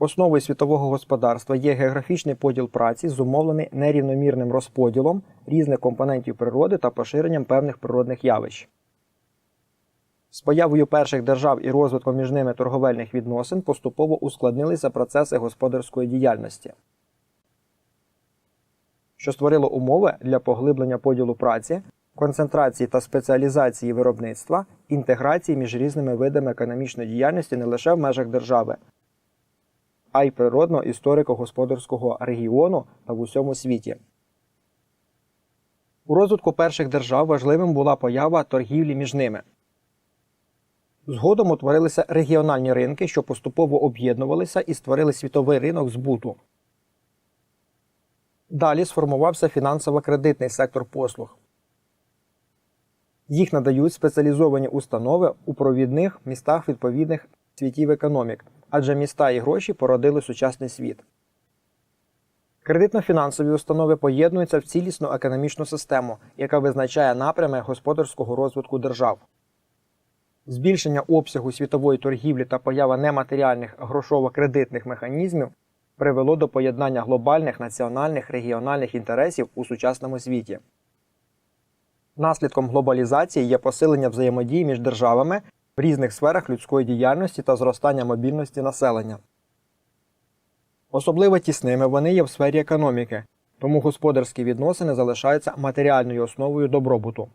Основою світового господарства є географічний поділ праці, зумовлений нерівномірним розподілом різних компонентів природи та поширенням певних природних явищ. З появою перших держав і розвитком між ними торговельних відносин поступово ускладнилися процеси господарської діяльності, що створило умови для поглиблення поділу праці, концентрації та спеціалізації виробництва, інтеграції між різними видами економічної діяльності не лише в межах держави, а й природно історико-господарського регіону та в усьому світі. У розвитку перших держав важливим була поява торгівлі між ними. Згодом утворилися регіональні ринки, що поступово об'єднувалися і створили світовий ринок збуту. Далі сформувався фінансово-кредитний сектор послуг. Їх надають спеціалізовані установи у провідних містах відповідних світів економік, адже міста і гроші породили сучасний світ. Кредитно-фінансові установи поєднуються в цілісну економічну систему, яка визначає напрями господарського розвитку держав. Збільшення обсягу світової торгівлі та поява нематеріальних грошово-кредитних механізмів привело до поєднання глобальних національних регіональних інтересів у сучасному світі. Наслідком глобалізації є посилення взаємодії між державами в різних сферах людської діяльності та зростання мобільності населення. Особливо тісними вони є в сфері економіки, тому господарські відносини залишаються матеріальною основою добробуту.